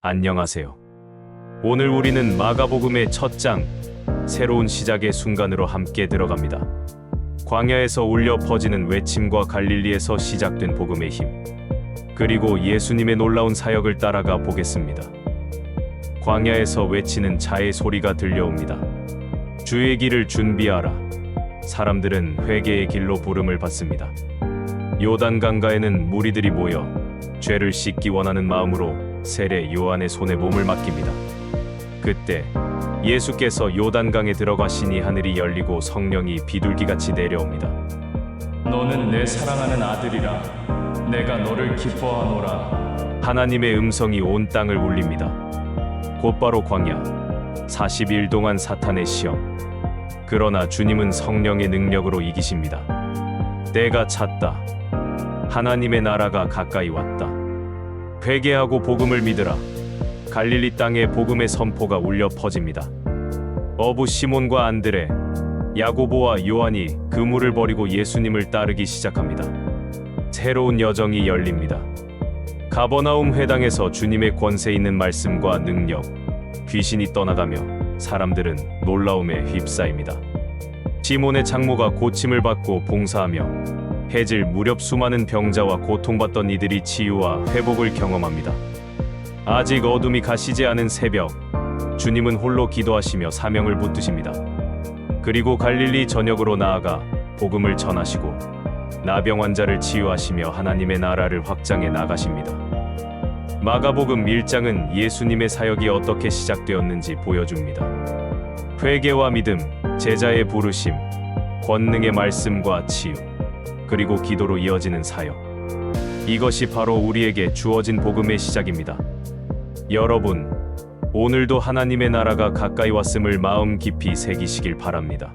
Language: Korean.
안녕하세요. 오늘 우리는 마가복음의 첫 장, 새로운 시작의 순간으로 함께 들어갑니다. 광야에서 울려 퍼지는 외침과 갈릴리에서 시작된 복음의 힘, 그리고 예수님의 놀라운 사역을 따라가 보겠습니다. 광야에서 외치는 자의 소리가 들려옵니다. 주의 길을 준비하라. 사람들은 회개의 길로 부름을 받습니다. 요단 강가에는 무리들이 모여 죄를 씻기 원하는 마음으로 세례 요한의 손에 몸을 맡깁니다. 그때 예수께서 요단강에 들어가시니 하늘이 열리고 성령이 비둘기같이 내려옵니다. 너는 내 사랑하는 아들이라 내가 너를 기뻐하노라 하나님의 음성이 온 땅을 울립니다. 곧바로 광야 40일 동안 사탄의 시험. 그러나 주님은 성령의 능력으로 이기십니다. 때가 찼다. 하나님의 나라가 가까이 왔다. 회개하고 복음을 믿으라. 갈릴리 땅에 복음의 선포가 울려 퍼집니다. 어부 시몬과 안드레, 야고보와 요한이 그물을 버리고 예수님을 따르기 시작합니다. 새로운 여정이 열립니다. 가버나움 회당에서 주님의 권세 있는 말씀과 능력, 귀신이 떠나가며 사람들은 놀라움에 휩싸입니다. 시몬의 장모가 고침을 받고 봉사하며 해질 무렵 수많은 병자와 고통받던 이들이 치유와 회복을 경험합니다. 아직 어둠이 가시지 않은 새벽, 주님은 홀로 기도하시며 사명을 붙드십니다. 그리고 갈릴리 전역으로 나아가 복음을 전하시고 나병 환자를 치유하시며 하나님의 나라를 확장해 나가십니다. 마가복음 1장은 예수님의 사역이 어떻게 시작되었는지 보여줍니다. 회개와 믿음, 제자의 부르심, 권능의 말씀과 치유, 그리고 기도로 이어지는 사역. 이것이 바로 우리에게 주어진 복음의 시작입니다. 여러분, 오늘도 하나님의 나라가 가까이 왔음을 마음 깊이 새기시길 바랍니다.